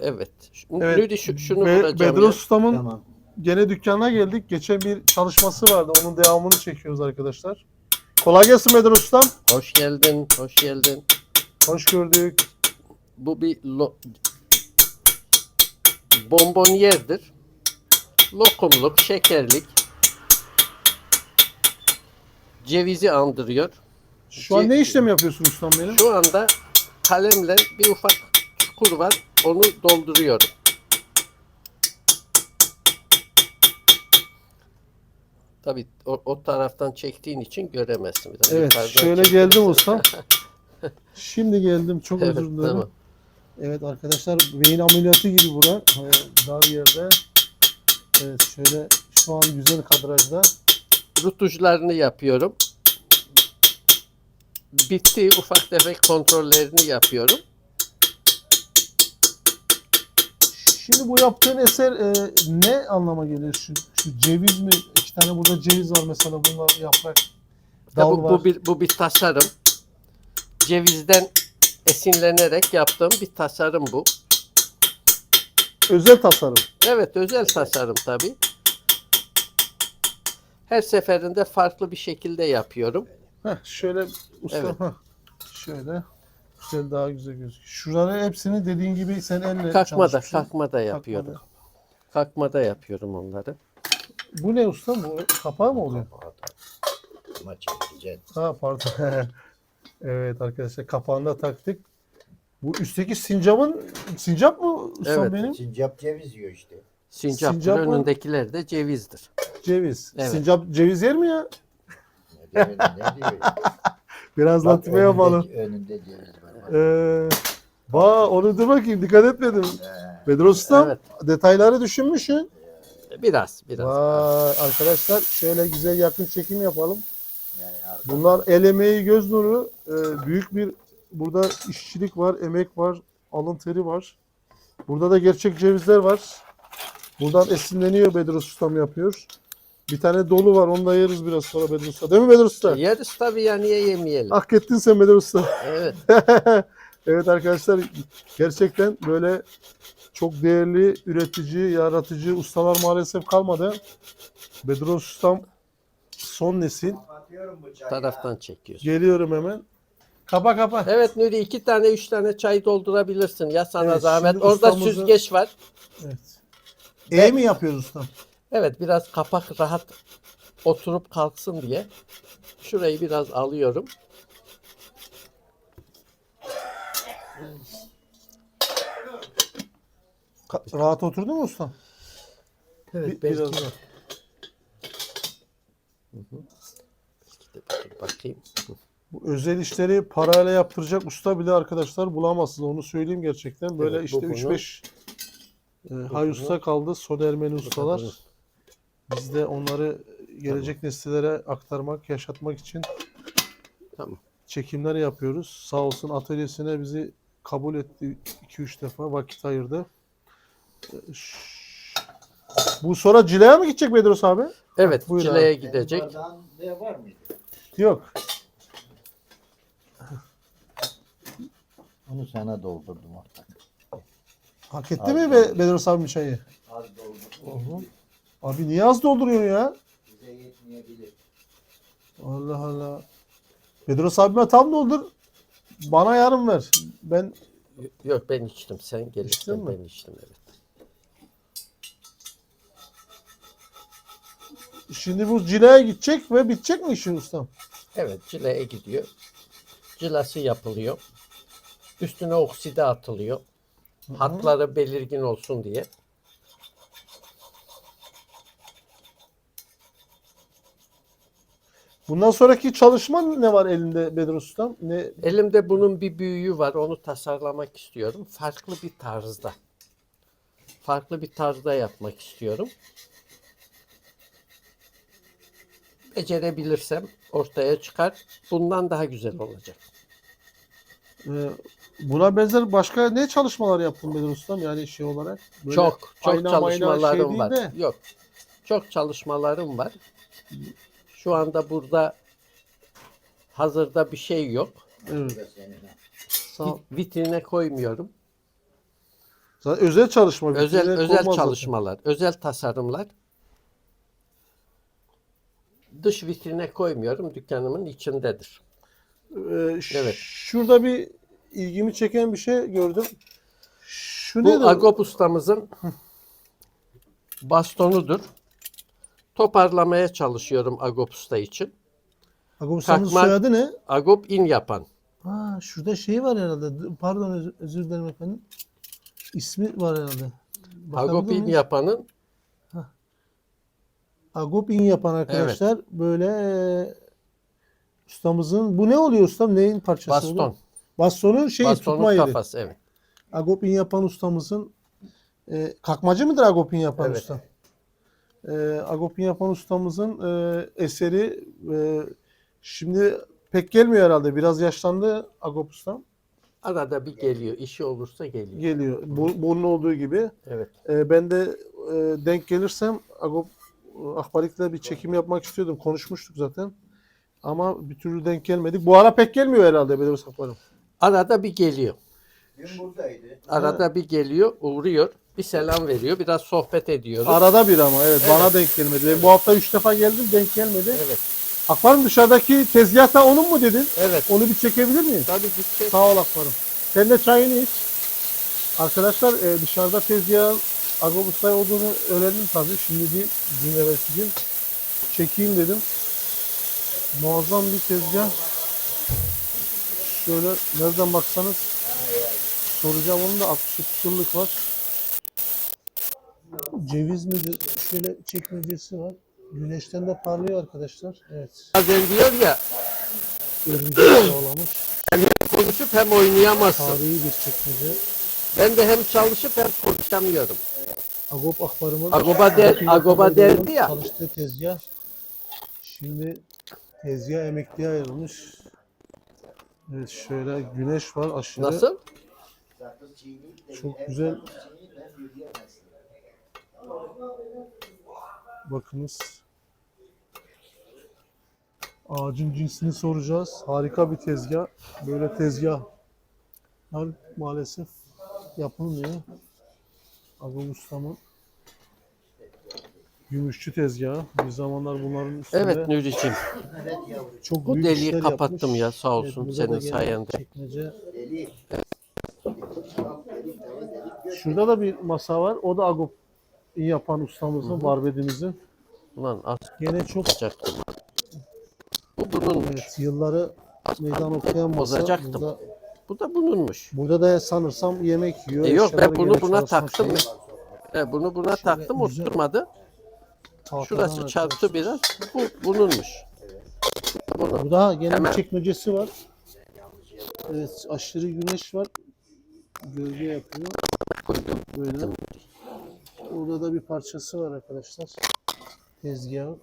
Evet. Evet. Nuri şu, şunu Be-. Bedros ya. Ustam'ın Tamam. gene dükkanına geldik. Geçen bir çalışması vardı. Onun devamını çekiyoruz arkadaşlar. Kolay gelsin Bedros Ustam. Hoş geldin, hoş geldin. Hoş gördük. Bu bir lo- bonbonierdir. Lokumluk, şekerlik. Cevizi andırıyor. Şu an ne işlem yapıyorsun ustam benim? Şu anda kalemle bir ufak çukur var. Onu dolduruyorum. Tabii o, o taraftan çektiğin için göremezsin. Biraz Evet yukarıdan şöyle geldim ustam. Şimdi geldim. Çok Evet, özür dilerim. tamam. Evet arkadaşlar beyin ameliyatı gibi bura. Ee, Dar yerde. Evet şöyle şu an güzel kadrajda. Rutujlarını yapıyorum. Bitti ufak tefek kontrollerini yapıyorum. Şimdi bu yaptığın eser e, ne anlama geliyor? Şu, şu ceviz mi? İki tane burada ceviz var mesela bunlar yaprak. Ya Dal bu, var. bu bir bu bir tasarım. Cevizden esinlenerek yaptığım bir tasarım bu. Özel tasarım. Evet özel tasarım tabii. Her seferinde farklı bir şekilde yapıyorum. Heh, şöyle usta. Evet. heh, şöyle. Güzel daha güzel gözüküyor. Şuraları hepsini dediğin gibi sen elle Kalkmada, kalkmada yapıyorum. Kalkmada. Kalkmada yapıyorum onları. Bu ne usta? Bu kapağı mı oluyor? Ama çevireceksin. Ha pardon. evet arkadaşlar kapağında taktık. Bu üstteki sincapın sincap mı ustam Evet. benim? Sincap ceviz yiyor işte. Sincap Sincapın- önündekiler de cevizdir. Ceviz. Evet. Sincap ceviz yer mi ya? Ne diyor? Ne diyor? Biraz Bak, latife yapalım. önünde, önünde ceviz var. Ee, ba onu dur bakayım dikkat etmedim. Bedros ustam Evet. detayları düşünmüşsün. Biraz, biraz. Vay arkadaşlar şöyle güzel yakın çekim yapalım. Yani arka- Bunlar el emeği göz nuru. Ee, büyük bir burada işçilik var, emek var, alın teri var. Burada da gerçek cevizler var. Buradan esinleniyor Bedros Ustam yapıyor. Bir tane dolu var onu da yeriz biraz sonra Bedros Usta. Değil mi Bedros Usta? Yeriz tabii ya niye yemeyelim? Hak ettin sen Bedros Usta. Evet. evet arkadaşlar gerçekten böyle çok değerli üretici, yaratıcı ustalar maalesef kalmadı. Bedros Ustam son nesil. taraftan çekiyorsun. Geliyorum hemen. Kapa kapa. Evet Nuri iki tane üç tane çay doldurabilirsin ya sana Evet, zahmet. şimdi Orada ustamızı- süzgeç var. Evet. E mi yapıyoruz ustam? Evet biraz kapak rahat oturup kalksın diye. Şurayı biraz alıyorum. Ka- rahat oturdu mu ustam? Evet Bir- belki biraz- de. Hı hı. Belki de bir dur bakayım. Bu özel işleri parayla yaptıracak usta bile arkadaşlar bulamazsınız. Onu söyleyeyim gerçekten. Böyle Evet, bu işte bunu- 3-5 e, hay usta kaldı. Son Ermeni ustalar. Biz de onları gelecek nesillere aktarmak, yaşatmak için Tamam. çekimler yapıyoruz. Sağ olsun atölyesine bizi kabul etti 2-3 defa vakit ayırdı. Ee, Bu sonra Cile'ye mi gidecek Bedros abi? Evet Buyur abi. gidecek. Bardağın ne var mıydı? Yok. Onu sana doldurdum ortak. Hak etti Abi, mi Be- Bedros abi çayı? Az doldurdum. Abi niye az dolduruyorsun ya? Bize yetmeyebilir. Allah Allah. Bedros abime tam doldur. Bana yarım ver. Ben Yok ben içtim. Sen İçtin gelirsen mi? ben içtim evet. şimdi bu Cile'ye gidecek ve bitecek mi işin ustam? Evet cileye gidiyor. Cilası yapılıyor. Üstüne okside atılıyor. Hatları belirgin olsun diye. Bundan sonraki çalışma ne var elinde Bedros ustam? Ne Elimde bunun bir büyüğü var. Onu tasarlamak istiyorum. Farklı bir tarzda. Farklı bir tarzda yapmak istiyorum. Becerebilirsem ortaya çıkar. Bundan daha güzel olacak. Ee, buna benzer başka ne çalışmalar yaptın Bedros Ustam? Yani şey olarak. Böyle çok çok ayna şey çalışmalarım değil var. de. Yok. Çok çalışmalarım var. Şu anda burada hazırda bir şey yok. Evet. Sağ. Vitrine koymuyorum. Zaten özel çalışma. Özel vitrine özel konmaz zaten. çalışmalar, özel tasarımlar. Dış vitrine koymuyorum. Dükkanımın içindedir. Ee, ş- Evet. Şurada bir ilgimi çeken bir şey gördüm. Şu Bu nedir? Agop ustamızın bastonudur. Toparlamaya çalışıyorum Agop usta için. Agop Usta'nın Kalkma- soyadı ne? Agop in yapan. Ha, şurada şey var herhalde. Pardon özür, özür dilerim efendim. İsmi var herhalde. Agop in yapanın Agop in yapan arkadaşlar böyle e, ustamızın bu ne oluyor ustam? Neyin parçası oluyor? baston. Bastonun şeyi tutma yeri. kafası evet. Agop in yapan ustamızın e, kakmacı mıdır Agop in yapan Evet. usta? E, Agop in yapan ustamızın e, eseri e, şimdi pek gelmiyor herhalde. Biraz yaşlandı Agop ustam. Arada bir geliyor. işi olursa geliyor. Geliyor. Bu, bunun olduğu gibi. Evet. E, ben de e, denk gelirsem Agop e, Akbarik'le bir çekim yapmak istiyordum. Konuşmuştuk zaten. Ama bir türlü denk gelmedik. Bu ara pek gelmiyor herhalde Bedir Akbar'ım. Arada bir geliyor. Dün buradaydı. Arada bir geliyor, uğruyor, bir selam veriyor, biraz sohbet ediyoruz. Arada bir ama evet, bana denk gelmedi. Ben bu hafta üç defa geldim denk gelmedi. Evet. Akbar'ım dışarıdaki tezgahta onun mu dedin? Evet. Onu bir çekebilir miyim? Tabii gidecek. Sağ ol Akbar'ım. Sen de çayını iç. Arkadaşlar e, dışarıda tezgahın Agop Usta'yı olduğunu öğrendim tabii. Şimdi bir gün evvelsi gün çekeyim dedim. Muazzam bir tezgah. Şöyle nereden baksanız soracağım onu da 60 yıllık var. Ceviz midir? Şöyle çekmecesi var. Güneşten de parlıyor arkadaşlar. Evet. Bazen diyor ya Örümcek bağlamış. konuşup hem oynayamazsın. Tarihi bir çekmece. Ben de hem çalışıp hem konuşamıyorum. Agop Akbarım'ın Agoba der- Agoba derdi ya. Çalıştığı tezgah. Şimdi tezgah emekliye ayrılmış. Evet şöyle güneş var aşırı. Nasıl? Çok hem güzel. Bakınız. Ağacın cinsini soracağız. Harika bir tezgah. Böyle tezgah maalesef yapılmıyor. Agop Ustam'ın gümüşçü tezgahı. Bir zamanlar bunların üstünde Evet. Evet yavrum. çok Bu büyük deliği kapattım yapmış. ya, sağ olsun burada senin sayende. Çekmece. Gör. Şurada da bir masa var. O da Agop yapan ustamızın, barbedimizin. Ulan Gene çok asacaktım. Bu bununmuş. evet, yılları meydan okuyan masa. Bozacaktım. Burada, Bu da bununmuş. burada da sanırsam yemek yiyor. E yok ben eşyaları bunu buna çalışma taktım. şeyi. E, bunu buna Şöyle taktım güzel. oturmadı. Tahtadan Şurası çarptı biraz. Bu bununmuş. Bunu. Burada gene Hemen. bir çekmecesi var. Evet aşırı güneş var. Gölge yapıyor. Böyle. Bir parçası var arkadaşlar. Tezgahın.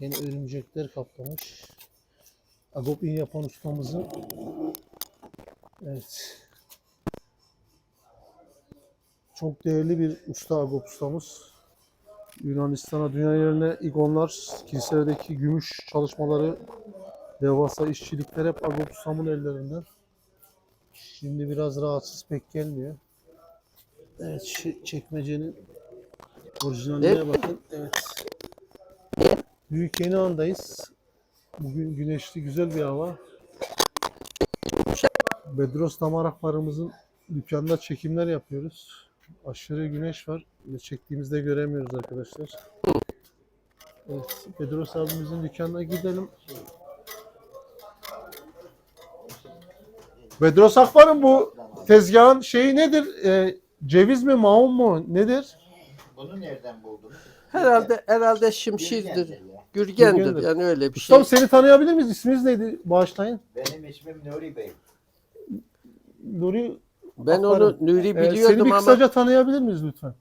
Gene örümcekler kaplamış. Agop in yapan ustamızın. Evet. Çok değerli bir usta Agop ustamız. Yunanistan'a dünya yerine igonlar, kiliselerdeki gümüş çalışmaları, devasa işçilikler hep Agop ustamın ellerinden. Şimdi biraz rahatsız pek gelmiyor. Evet şu çekmecenin orijinaline Evet. bakın. Evet. Büyük yeni andayız. Bugün güneşli güzel bir hava. Bedros damar akbarımızın dükkanında çekimler yapıyoruz. Aşırı güneş var. Çektiğimizde göremiyoruz arkadaşlar. Evet, Bedros abimizin dükkanına gidelim. Bedros Akbar'ın bu tezgahın şeyi nedir? Ee, ceviz mi, maun mu? Nedir? Bunu nereden buldunuz? Herhalde herhalde şimşirdir. Gürgendir. Gürgendir. Yani öyle bir şey. Ustam seni tanıyabilir miyiz? İsminiz neydi? Bağışlayın. Benim ismim Nuri Bey. Nuri. Ben onu Nuri Ee, seni biliyordum bir ama kısaca tanıyabilir miyiz lütfen?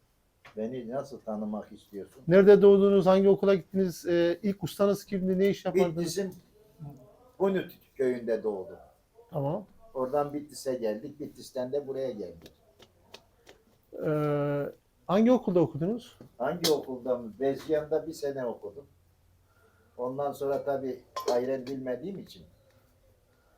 Beni nasıl tanımak istiyorsun? Nerede doğdunuz? Hangi okula gittiniz? Ee, ilk ustanız kimdi? Ne iş yapardınız? Bitlis'in Bunut köyünde doğdum. Tamam. Oradan Bitlis'e geldik. Bitlis'ten de buraya geldik. Ee, hangi okulda okudunuz? Hangi okulda mı? Bezyan'da bir sene okudum. Ondan sonra tabii gayret bilmediğim için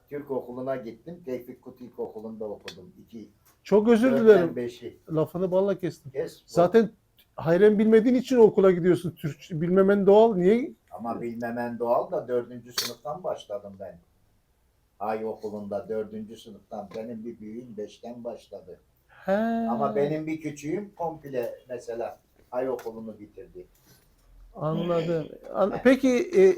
Türk okuluna gittim. Tevfik Kut İlkokulu'nda okudum. iki Çok özür Dörtten dilerim. beşi. Lafını balla kestim. Kes. Zaten hayren bilmediğin için okula gidiyorsun. Türkçe bilmemen doğal. Niye? Ama bilmemen doğal da dördüncü sınıftan başladım ben. Ay okulunda dördüncü sınıftan. Benim bir büyüğüm beşten başladı. He. Ama benim bir küçüğüm komple mesela ay okulunu bitirdi. Anladım. An- Peki e,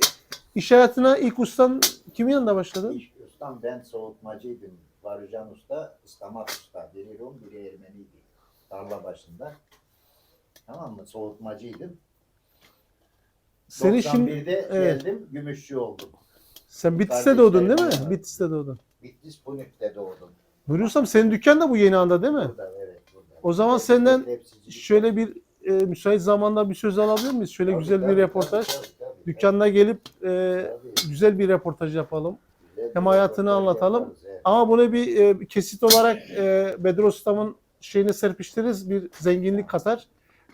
iş hayatına ilk ustan kimin yanında başladın? İş ustam ben soğutmacıydım. Varıcan Usta, İstamat Usta. Biri Rum, biri Ermeniydi. Tarla başında. Tamam mı? Soğutmacıydım. Seni şimdi 91'de evet. geldim, gümüşçü oldum. sen Bitlis'te doğdun değil mi? Bitlis'te doğdun. Bitlis Punük'te doğdum. Buyuruyorsam senin dükkan da bu yeni anda değil mi? Burada, evet, burada. O zaman senden Şöyle bir e, müsait zamanda bir söz alabilir miyiz? Şöyle Tabii, güzel tabii, bir reportaj. tabii, tabii, tabii. Dükkanına gelip e, Tabii, güzel bir reportaj yapalım. güzel hem hayatını anlatalım. yaparız, evet. Ama bunu bir e, kesit olarak e, Bedro Ustam'ın şeyine serpiştiririz. Bir zenginlik katar.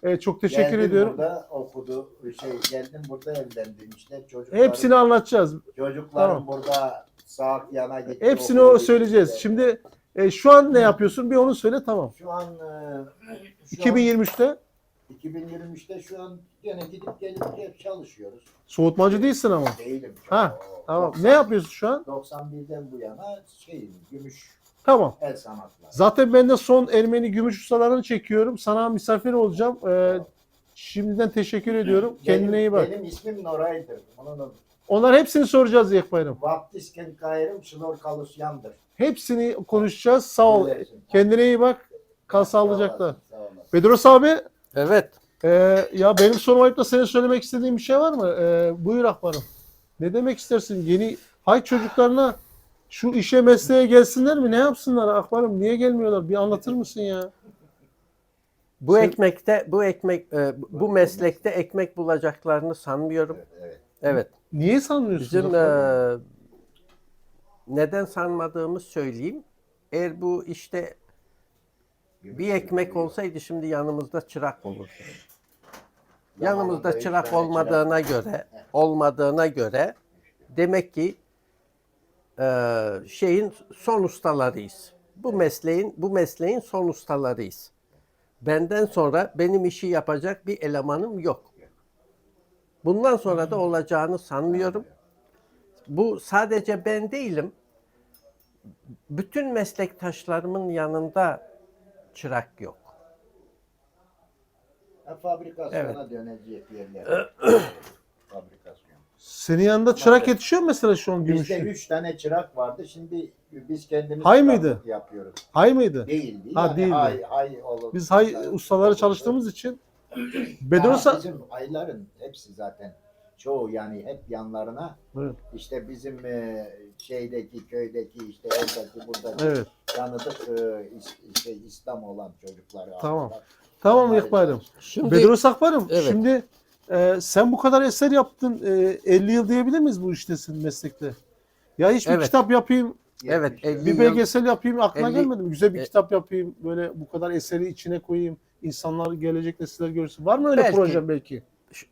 E, çok teşekkür Geldim ediyorum. burada okudu, şey geldim burada evlendim işte çocuklarım. Hepsini anlatacağız. Çocuklarım Tamam. burada sağ yana gitti. Hepsini o söyleyeceğiz. gitti. Şimdi e, şu an ne yapıyorsun? Bir onu söyle tamam. şu an e, şu 2023'te an 2023'te şu an gene gidip gelip hep çalışıyoruz. soğutmacı değilsin ama. Değilim. Ha, O- Tamam. 90 Ne yapıyorsun şu an? 91'den bu yana şeyim, gümüş Tamam. el sanatları. Zaten ben de son Ermeni gümüş ustalarını çekiyorum. Sana misafir olacağım. E, şimdiden teşekkür ediyorum. Kendine iyi bak. Benim ismim Noray'dır. Onun Onlar hepsini soracağız Yek Bayram. Vaptisken Kayrım Şınor Kalusyan'dır. Hepsini konuşacağız. Sağ ol. Kendine iyi bak. Kal Sağ sağlıcakla. Bedros abi, Evet. e, ya benim sormayıp da senin söylemek istediğin bir şey var mı? E, buyur Akbarım. Ne demek istersin? Yeni hay çocuklarına şu işe mesleğe gelsinler mi? Ne yapsınlar Akbarım? Niye gelmiyorlar? Bir anlatır mısın ya? Bu Sen- ekmekte, bu ekmek, e, bu meslekte ekmek bulacaklarını sanmıyorum. Evet, evet. Evet. Niye sanmıyorsun? Bizim e, neden sanmadığımı söyleyeyim. Eğer bu işte bir ekmek olsaydı şimdi yanımızda çırak olurdu. Yanımızda çırak olmadığına göre, olmadığına göre demek ki e, şeyin son ustalarıyız. Bu mesleğin bu mesleğin son ustalarıyız. Benden sonra benim işi yapacak bir elemanım yok. Bundan sonra da olacağını sanmıyorum. Bu sadece ben değilim. Bütün meslektaşlarımın yanında çırak yok. Ha, fabrikasyona Evet. dönecek yerler. Fabrikasyon. Senin yanında çırak yetişiyor mu mesela şu an Bizde gümüşlü? üç tane çırak vardı. Şimdi biz kendimiz Hay mıydı? yapıyoruz. Hay mıydı? Değil değil. Ha, yani değildi. hay, hay olur. Biz hay ustaları çalıştığımız için Bedros Ya bizim hayların hepsi zaten çoğu yani hep yanlarına Evet. işte bizim e, şeydeki köydeki işte oradaki buradaki Evet. tanıdık e, is- şey İslam olan çocukları Tamam. aldılar. Tamam çalışıyor. Şimdi Bedros Akbarım, Evet. şimdi e, sen bu kadar eser yaptın. E, 50 yıl diyebilir miyiz bu iştesin meslekte? Ya hiç bir Evet. kitap yapayım, Evet, bir yıl- belgesel yapayım aklına 50 gelmedi mi? Güzel bir e- kitap yapayım, böyle bu kadar eseri içine koyayım. İnsanlar gelecek nesiller görsün. Var mı öyle Belki. proje belki?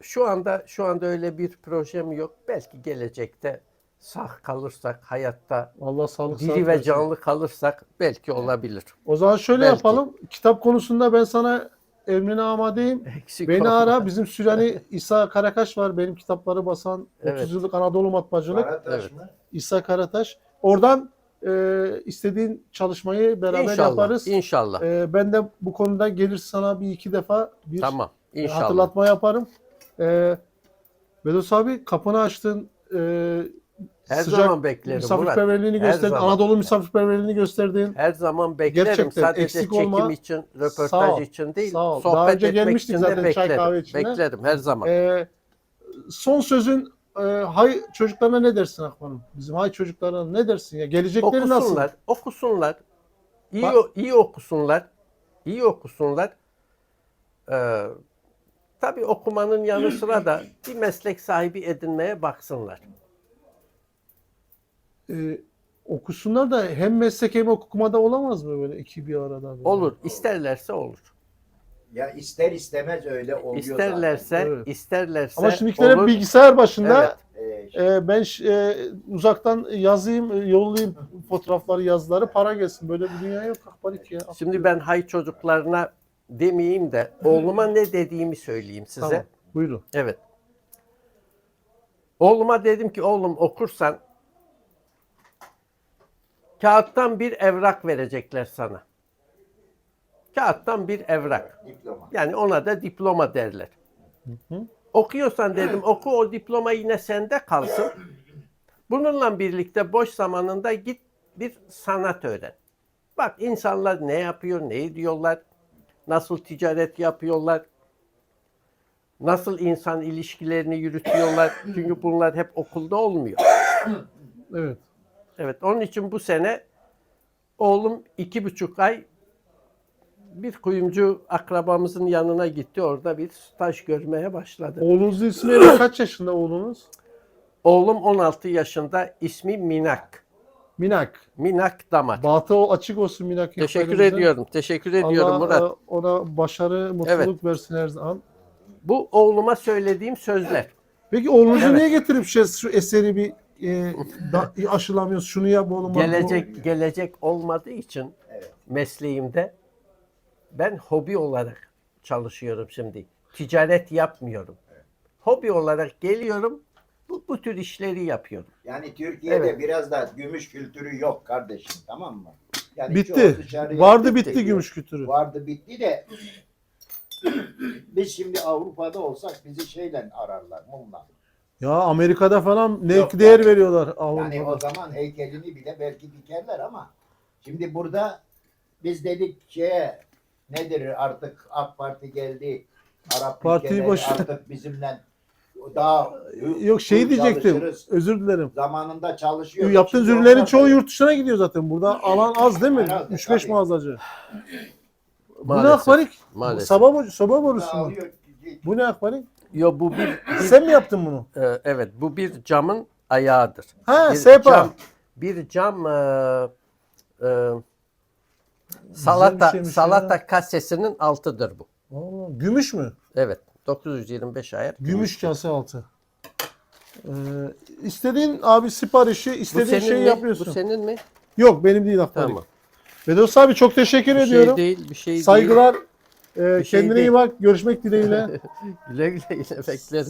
Şu- anda şu anda öyle bir projem yok. Belki gelecekte sağ kalırsak hayatta Allah sağlık diri sağlık ve canlı kalırsak belki olabilir. O zaman şöyle Belki. yapalım. Kitap konusunda ben sana emrine amadeyim. Eksik Beni olma. ara. Bizim Sürani İsa Karakaş var. Benim kitapları basan 30 Evet. yıllık Anadolu matbaacılık. Evet. İsa Karataş. Oradan e, istediğin çalışmayı beraber İnşallah. yaparız. İnşallah. E, ben de bu konuda gelir sana bir iki defa bir tamam. e, İnşallah. hatırlatma yaparım. E, Vedos abi kapını açtın. E, Her sıcak zaman beklerim Murat. misafirperverliğini Her gösterdin. zaman. Anadolu misafirperverliğini gösterdin. Her zaman beklerim. Gerçekten Sadece eksik çekim olma. için, röportaj Sağ ol. için değil. Sağ ol. Sohbet Daha önce etmek gelmiştik için de zaten çay beklerim. kahve içine. Beklerim her zaman. E, son sözün e, hay çocuklarına ne dersin Akman'ım? Bizim hay çocuklarına ne dersin ya? Gelecekleri nasıl? okusunlar, okusunlar. İyi Bak- iyi okusunlar. iyi okusunlar. Ee, tabii okumanın yanı sıra da bir meslek sahibi edinmeye baksınlar. e, okusunlar da hem meslek hem okumada olamaz mı böyle iki bir arada? Böyle? Olur, isterlerse olur. Ya ister istemez öyle oluyor İsterlerse, Evet. isterlerse Ama şimdikiler hep olur. bilgisayar başında. Evet. zaten. Ee, e, ben ş- e, uzaktan yazayım, e, yollayayım fotoğrafları, yazıları para gelsin. Böyle bir dünya yok Akbarik ya. Şimdi ben hay çocuklarına demeyeyim de oğluma ne dediğimi söyleyeyim size. Tamam, buyurun. Evet. Oğluma dedim ki oğlum okursan kağıttan bir evrak verecekler sana. Kağıttan bir evrak. diploma. Yani ona da diploma derler. hı. Okuyorsan dedim oku o diploma yine sende kalsın. Bununla birlikte boş zamanında git bir sanat öğren. Bak insanlar ne yapıyor, ne ediyorlar, nasıl ticaret yapıyorlar, nasıl insan ilişkilerini yürütüyorlar. Çünkü bunlar hep okulda olmuyor. Evet. Evet, onun için bu sene oğlum iki buçuk ay bir kuyumcu akrabamızın yanına gitti. Orada bir staj görmeye başladı. Oğlunuzun ismi ne? kaç yaşında oğlunuz? Oğlum 16 yaşında, ismi Minak. Minak. Minak Damat. Batı açık olsun Minak. Teşekkür ediyorum, teşekkür ediyorum Allah Murat. e, ona başarı, mutluluk versin her zaman. Bu oğluma söylediğim sözler. Peki oğlunuzu Evet. niye getirip şey, şu eseri bir e, da, aşılamıyoruz? Şunu yap oğlum. bak bu- Gelecek gelecek olmadığı için Evet. mesleğimde ben hobi olarak çalışıyorum şimdi. Ticaret yapmıyorum. Hobi olarak geliyorum. Bu, bu tür işleri yapıyorum. Yani Türkiye'de Evet. biraz da gümüş kültürü yok kardeşim tamam mı? Yani Bitti. Vardı Bitti. bitti gümüş kültürü. Vardı bitti de biz şimdi Avrupa'da olsak bizi şeyle ararlar mumla. Ya Amerika'da falan ne Yok, değer yani- veriyorlar Yani Avrupa'da. o zaman heykelini bile belki dikerler ama şimdi burada biz dedik şeye nedir artık AK Parti geldi. Arap Partiyi boş- artık bizimle daha Yok şey diyecektim. çalışırız. Özür dilerim. Zamanında çalışıyor. Yaptığın ürünlerin çoğu yurt dışına gidiyor zaten. Burada alan az değil mi? Herhalde, 3-5 tabii. mağazacı. Bu ne akbarik? Maalesef. Soba, boru- soba borusu mu? Bu ne akbarik? Yo bu bir, Sen mi yaptın bunu? e, evet bu bir camın ayağıdır. Ha Bir sepa. cam, bir cam e, e, salata şeymiş salata kasesinin altıdır bu. Aa, gümüş mü? Evet. 925 ayar. Gümüş kase altı. Ee, istediğin abi siparişi istediğin şeyi mi? yapıyorsun. Bu senin mi? Yok benim değil akbarik. Tamam. Vedos abi çok teşekkür Bir ediyorum. şey değil, bir şey değil. Saygılar. Ee, Bir şey kendine değil. iyi bak. Görüşmek dileğiyle. Güle güle yine bekleriz.